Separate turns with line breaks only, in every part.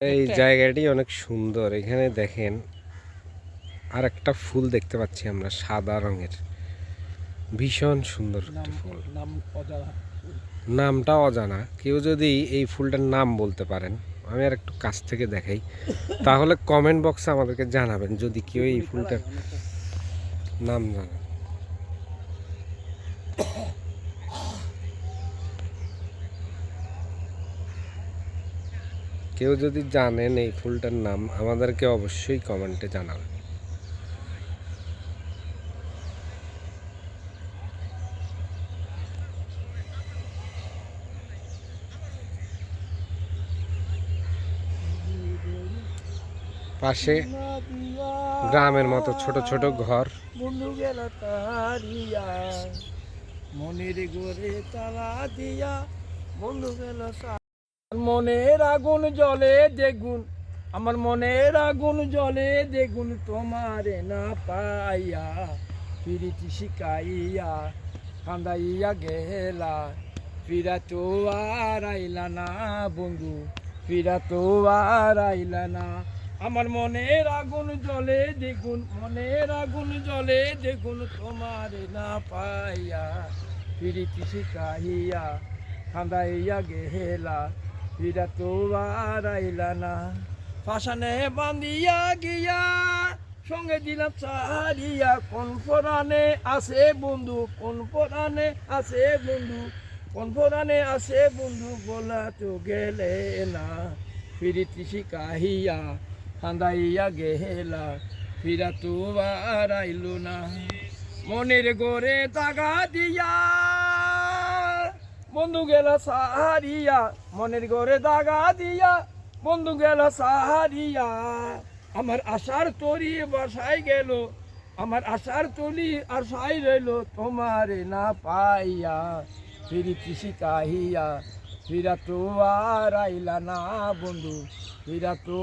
এই জায়গাটি অনেক সুন্দর। এখানে দেখেন আর একটা ফুল দেখতে পাচ্ছি আমরা সাদা রঙের। ভীষণ সুন্দর একটা ফুল। নামটা অজানা। কেউ যদি এই ফুলটার নাম বলতে পারেন আমি আর একটু কাছ থেকে দেখাই। তাহলে কমেন্ট বক্সে আমাদেরকে জানাবেন যদি কেউ এই ফুলটার নাম জানেন কেউ যদি জানেন এই ফুলটার নাম, আমাদেরকে অবশ্যই কমেন্টে জানাবেন। পাশে গ্রামের মতো ছোট ছোট ঘর।
মনের গোরে তালা দিয়া, বন্ধু গেল মনের আগুন জলে দেখুন, আমার মনের আগুন জলে দেখুন তোমারে না পাইয়া, ফিরিতি শিকাইয়া কান্দাইয়া গেলা। ফিরা তো আর আইলা না বন্ধু, ফিরা তো আর আইলা না। আমার মনের আগুন জলে দেখুন, মনের আগুন জলে দেখুন তোমারে না পাইয়া, ফিরিতি শিকাইয়া কান্দাইয়া গেলা। ফিরা তো আর আইলা না ফাঁসানে বান্ধিয়া গিয়া, সঙ্গে দিলাম চাহারিয়া কোন পরাণে আছে বন্ধু, কোন পরাণে আছে বন্ধু, কোন পরাণে আছে বন্ধু বলা তো গেলে না। ফিরিতি শিকাহিয়া কান্দাইয়া গেলা ফিরা তো আর আইলো না মনের গোরে তাগা দিয়া। বন্ধু গেল সাহারিয়া, মনের ঘরে দাগা দিয়া। বন্ধু গেল সাহারিয়া, আমার আশার তরি বাসায় গেল। আমার আশার তলি আশায় রইল, তোমারে না পাইয়া। ফিরিতি কাহিয়া, ফিরা তো আর আইলা না বন্ধু, ফিরা তো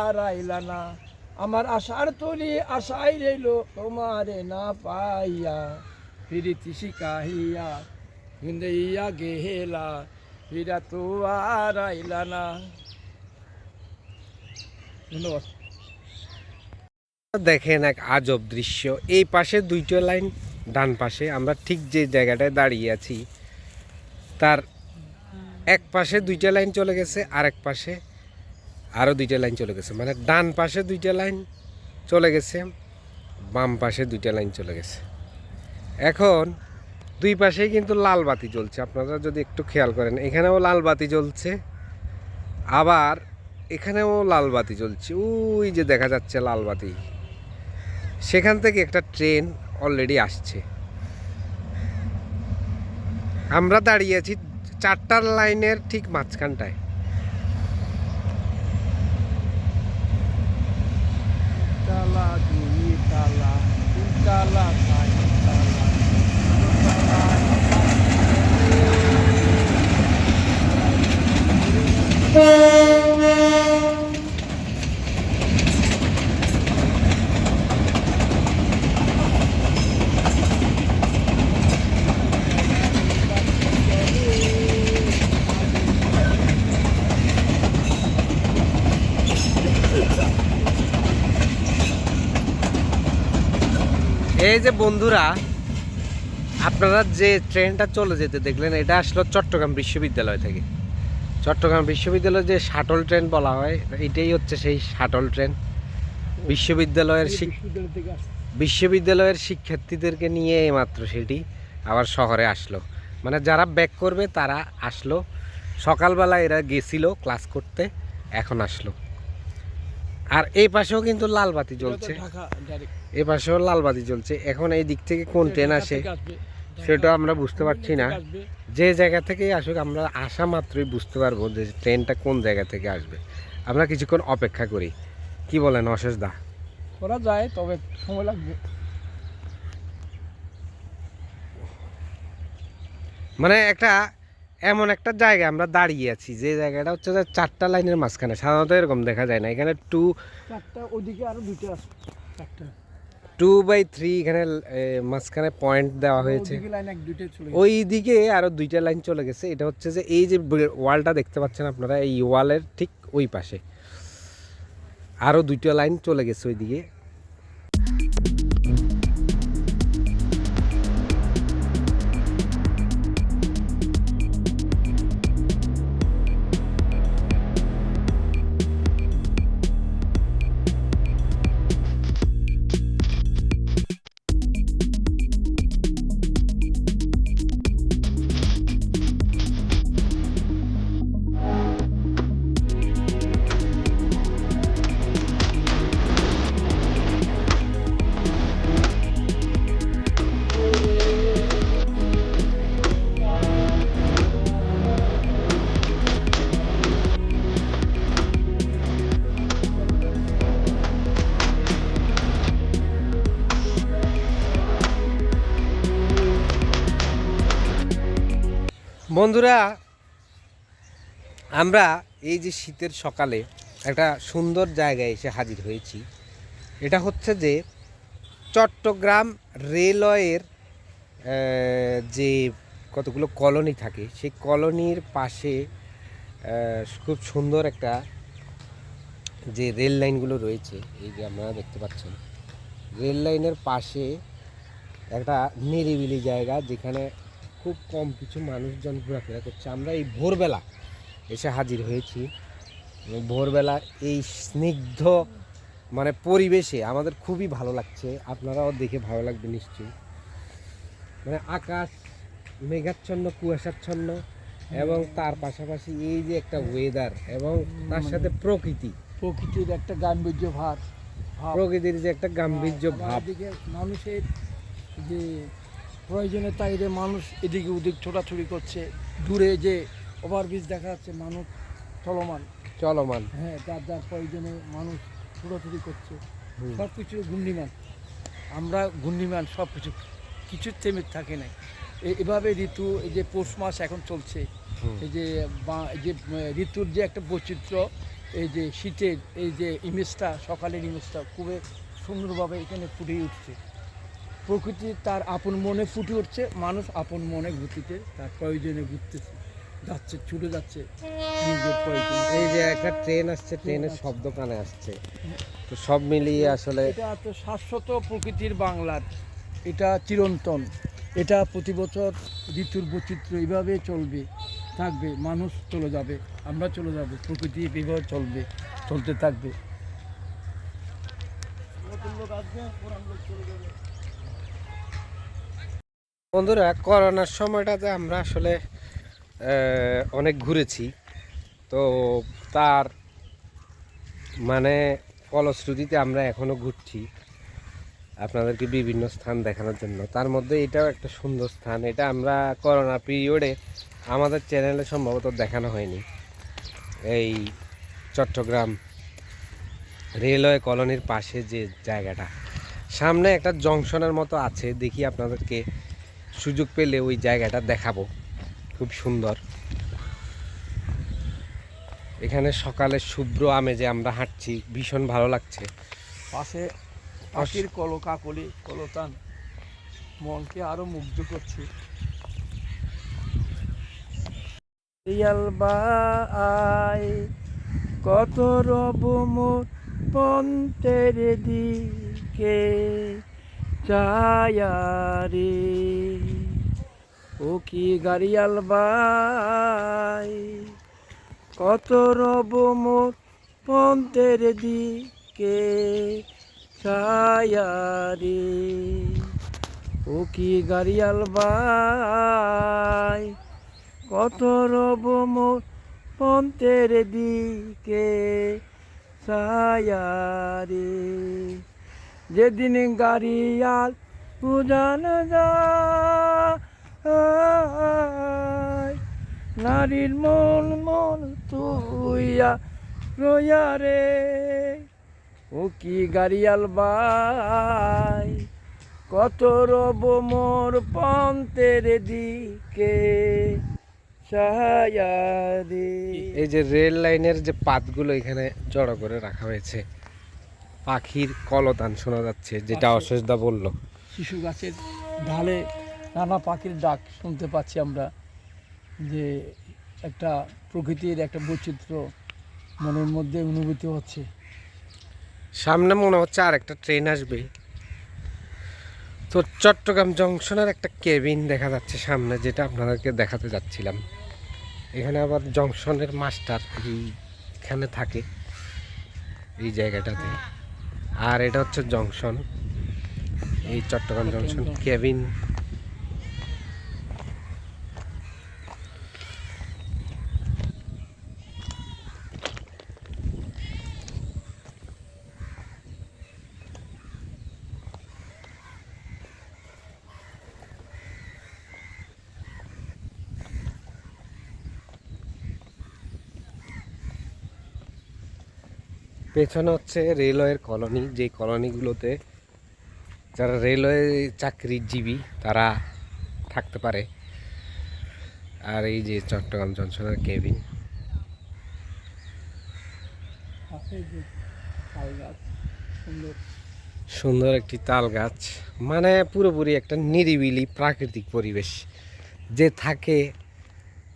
আর আইলা না। আমার আশার তলি আশায় রইল, তোমারে না পাইয়া। ফিরিতি শিকাহিয়া ফিরা তো আর আইলা না
দেখেন এক আজব দৃশ্য। এই পাশে দুইটা লাইন, ডান পাশে। আমরা ঠিক যে জায়গাটায় দাঁড়িয়ে আছি, তার এক পাশে দুইটা লাইন চলে গেছে আর এক পাশে আরও দুইটা লাইন চলে গেছে। মানে ডান পাশে দুইটা লাইন চলে গেছে, বাম পাশে দুইটা লাইন চলে গেছে। এখন দুই পাশেই কিন্তু লাল বাতি জ্বলছে। আপনারা যদি একটু খেয়াল করেন, এখানেও লাল বাতি জ্বলছে, আবার এখানেও লাল বাতি জ্বলছে। ওই যে দেখা যাচ্ছে লাল বাতি। সেখান থেকে একটা ট্রেন অলরেডি আসছে। আমরা দাঁড়িয়ে আছি চারটার লাইনের ঠিক মাঝখানটায়।
তালা দুই, তালা তালা
এই যে বন্ধুরা আপনারা যে ট্রেনটা চলে যেতে দেখলেন এটা আসলো চট্টগ্রাম বিশ্ববিদ্যালয় থেকে। চট্টগ্রাম বিশ্ববিদ্যালয় যে শাটল ট্রেন বলা হয় এটাই হচ্ছে সেই শাটল ট্রেন। বিশ্ববিদ্যালয়ের বিশ্ববিদ্যালয়ের শিক্ষার্থীদেরকে নিয়ে এই মাত্র সেটি আবার শহরে আসলো। মানে যারা ব্যাক করবে তারা আসলো। সকালবেলা এরা গেছিল ক্লাস করতে এখন আসলো। আর এই পাশেও কিন্তু লাল বাতি জ্বলছে। এ পাশেও লাল বাতি জ্বলছে। এখন এই দিক থেকে কোন ট্রেন আসে সেটা আমরা বুঝতে পারছি না। যে জায়গা থেকেই আসুক আমরা আসা মাত্রই বুঝতে পারব যে ট্রেনটা কোন জায়গা থেকে আসবে। আমরা কিছুক্ষণ অপেক্ষা করি। কি বলেন অশেষ দা?
করা যায় তবে সময় লাগবে।
মানে একটা এমন একটা জায়গা আমরা দাঁড়িয়ে আছি যে জায়গাটা হচ্ছে যে চারটা লাইনের মাঝখানে। সাধারণত এরকম দেখা যায় না। এখানে টু
চারটা ওদিকে আরও দুইটা আছে। চারটা।
টু বাই থ্রি এখানে মাঝখানে পয়েন্ট দেওয়া হয়েছে। ওই দিকে আরও দুইটা লাইন চলে গেছে। এটা হচ্ছে যে এই যে ওয়ালটা দেখতে পাচ্ছেন আপনারা এই ওয়ালের ঠিক ওই পাশে। আরও দুইটা লাইন চলে গেছে ওই বন্ধুরা, আমরা এই যে শীতের সকালে একটা সুন্দর জায়গায় এসে হাজির হয়েছি। এটা হচ্ছে যে চট্টগ্রাম রেলওয়ের যে কতগুলো কলোনি থাকে, সেই কলোনির পাশে খুব সুন্দর একটা যে রেল লাইনগুলো রয়েছে, এই যে আপনারা দেখতে পাচ্ছেন। রেল লাইনের পাশে একটা নিরিবিলি জায়গা যেখানে খুব কম কিছু মানুষজন ঘোরাফেরা করছে। আমরা এই ভোরবেলা এসে হাজির হয়েছি। ভোরবেলা এই স্নিগ্ধ মানে পরিবেশে আমাদের খুবই ভালো লাগছে। আপনারাও দেখে ভালো লাগবে নিশ্চয়ই। মানে আকাশ মেঘাচ্ছন্ন কুয়াশাচ্ছন্ন এবং তার পাশাপাশি এই যে একটা ওয়েদার এবং তার সাথে প্রকৃতি।
প্রকৃতির একটা গাম্ভীর্য ভাব ভাব।
প্রকৃতির যে একটা গাম্ভীর্য ভাব।
মানুষের যে প্রয়োজনের তাইরে মানুষ এদিকে ওদিক ছোটাছুটি করছে। দূরে যে ওভারব্রিজ দেখা যাচ্ছে মানুষ চলমান।
চলমান।
হ্যাঁ যার যার প্রয়োজনে মানুষ ছোটাছুটি করছে। সব কিছু ঘূর্ণিমান। আমরা ঘূর্ণিমান সব কিছু কিছু থেমে থাকে না এভাবে ঋতু এই যে পৌষ মাস এখন চলছে এই যে বা- এই যে ঋতুর যে একটা বৈচিত্র্য এই যে শীতের এই যে ইমেজটা সকালের ইমেজটা খুবই সুন্দরভাবে এখানে ফুটে উঠছে। প্রকৃতি তার আপন মনে ফুটে উঠছে মানুষ আপন মনে ঘুরতে তার প্রয়োজনে ঘুরতেছে যাচ্ছে ছুটে যাচ্ছে
এই যে একটা ট্রেন আসছে ট্রেনের শব্দ কানে আসছে। তো সব মিলিয়ে আসলে
এটা তো শাশ্বত প্রকৃতির বাংলার এটা চিরন্তন এটা প্রতি বছর ঋতুর বৈচিত্র্য এইভাবে চলবে থাকবে মানুষ চলে যাবে আমরা চলে যাব প্রকৃতি এইভাবে চলবে চলতে থাকবে।
বন্ধুরা, করোনার সময়টাতে আমরা আসলে অনেক ঘুরেছি। তো তার মানে ফলশ্রুতিতে আমরা এখনও ঘুরছি আপনাদেরকে বিভিন্ন স্থান দেখানোর জন্য। তার মধ্যে এটাও একটা সুন্দর স্থান। এটা আমরা করোনা পিরিয়ডে আমাদের চ্যানেলে সম্ভবত দেখানো হয়নি। এই চট্টগ্রাম রেলওয়ে কলোনির পাশে যে জায়গাটা, সামনে একটা জংশনের মতো আছে। দেখি আপনাদেরকে সুযোগ পেলে ওই জায়গাটা দেখাবো। খুব সুন্দর। এখানে সকালে শুভ্র আমেজে আমরা হাঁটছি ভীষণ ভালো লাগছে।
পাশে পাখির কলো কাকলি কলতান। মনকে আরও মুগ্ধ করছে। রিয়াল বাই কত রব মোর পন্তের দিকে। চায়ারে ও কি গাড়িয়াল বাই কত রব মোর পন্তের দিকে ছায়ারে। ও কি গাড়িয়াল বাই কত রব মোর পন্তের দিকে ছায়ারে। যেদিন গাড়িয়াল উজান নারীর মন মন তুইয়া রইয়া রে। ও কি গাড়িয়াল বাই কত রব মোর পন্তের দিকে
এই যে রেল লাইনের যে পাতগুলো এখানে জড়ো করে রাখা হয়েছে পাখির কলতান শোনা যাচ্ছে যেটা। অশেষদা বলল।
শিশু গাছের ঢালে নানা পাখির ডাক শুনতে পাচ্ছি আমরা যে একটা প্রকৃতির একটা বৈচিত্র্য মনের মধ্যে অনুভূতি হচ্ছে।
সামনে মনে হচ্ছে আর একটা ট্রেন আসবে। তো চট্টগ্রাম জংশনের একটা কেবিন দেখা যাচ্ছে সামনে যেটা আপনাদেরকে দেখাতে যাচ্ছিলাম। এখানে আবার জংশনের মাস্টার এইখানে থাকে এই জায়গাটাতে। আর এটা হচ্ছে জংশন। এই চট্টগ্রাম জংশন কেবিন। পেছনে হচ্ছে রেলওয়ের কলোনি যে কলোনিগুলোতে যারা রেলওয়ে চাকরিজীবী তারা থাকতে পারে। আর এই যে চট্টগ্রাম জংশনের কেবিন।
সুন্দর।
সুন্দর একটি তাল গাছ মানে পুরোপুরি একটা নিরিবিলি প্রাকৃতিক পরিবেশ। যে থাকে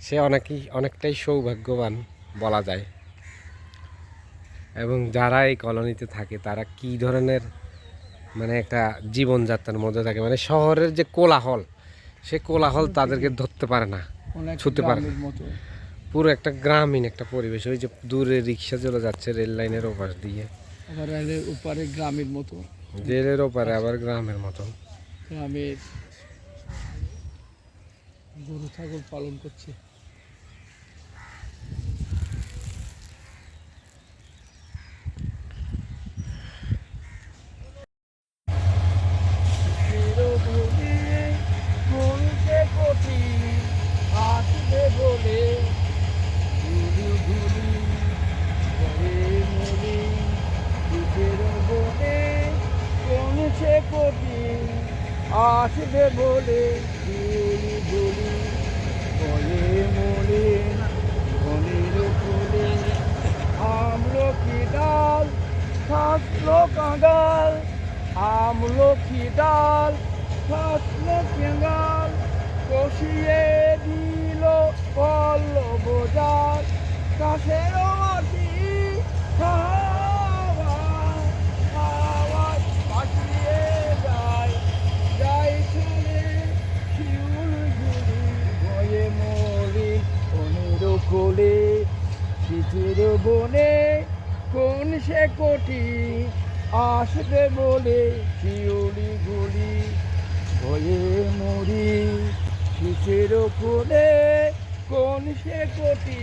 সে অনেকই অনেকটাই সৌভাগ্যবান বলা যায়। এবং যারা এই কলোনিতে থাকে তারা কি ধরনের মানে একটা জীবনযাত্রার মধ্যে থাকে? মানে শহরের যে কোলাহল সে কোলাহল তাদেরকে ধরতে পারে না ছুটতে পারে না। পুরো একটা গ্রামীণ একটা পরিবেশ ওই যে দূরে রিক্সা চলে যাচ্ছে রেল লাইনের ওপাশ দিয়ে।
আবার রেলের উপরে গ্রামের মতো।
রেলের ওপারে আবার গ্রামের মতন
গ্রামের গরু ছাগল পালন করছে। আমলকি ডাল থাকল কাঁগাল কষিয়ে দিল কল বোজার কাছের মাটি ভাসিয়ে যায়। কোলে শীতের বনে কোন সে কোটি আসবে বলে শিউলি গুলি ভয়ে মরি শীতের কোলে কোন সে কোটি